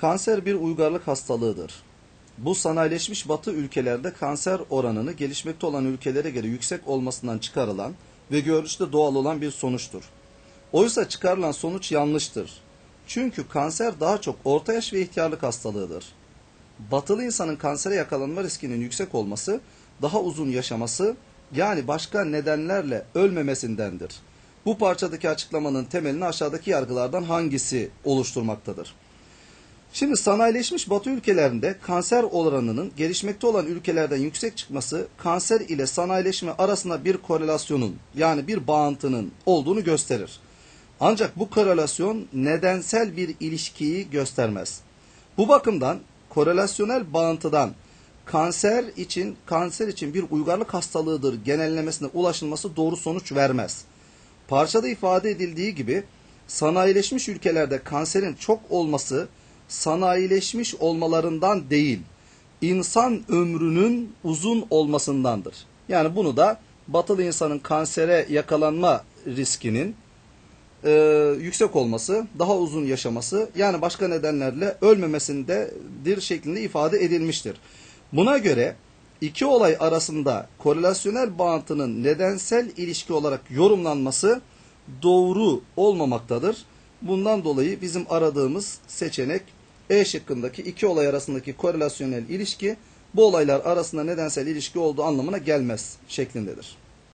Kanser bir uygarlık hastalığıdır. Bu sanayileşmiş batı ülkelerde kanser oranını gelişmekte olan ülkelere göre yüksek olmasından çıkarılan ve görünüşte doğal olan bir sonuçtur. Oysa çıkarılan sonuç yanlıştır. Çünkü kanser daha çok orta yaş ve ihtiyarlık hastalığıdır. Batılı insanın kansere yakalanma riskinin yüksek olması, daha uzun yaşaması yani başka nedenlerle ölmemesindendir. Bu parçadaki açıklamanın temelini aşağıdaki yargılardan hangisi oluşturmaktadır? Şimdi sanayileşmiş batı ülkelerinde kanser oranının gelişmekte olan ülkelerden yüksek çıkması kanser ile sanayileşme arasında bir korelasyonun yani bir bağıntının olduğunu gösterir. Ancak bu korelasyon nedensel bir ilişkiyi göstermez. Bu bakımdan korelasyonel bağıntıdan kanser için kanser için bir uygarlık hastalığıdır genellemesine ulaşılması doğru sonuç vermez. Parçada ifade edildiği gibi sanayileşmiş ülkelerde kanserin çok olması sanayileşmiş olmalarından değil, insan ömrünün uzun olmasındandır. Yani bunu da batılı insanın kansere yakalanma riskinin e, yüksek olması, daha uzun yaşaması yani başka nedenlerle ölmemesindedir şeklinde ifade edilmiştir. Buna göre iki olay arasında korelasyonel bağıntının nedensel ilişki olarak yorumlanması doğru olmamaktadır. Bundan dolayı bizim aradığımız seçenek E şıkkındaki iki olay arasındaki korelasyonel ilişki bu olaylar arasında nedensel ilişki olduğu anlamına gelmez şeklindedir.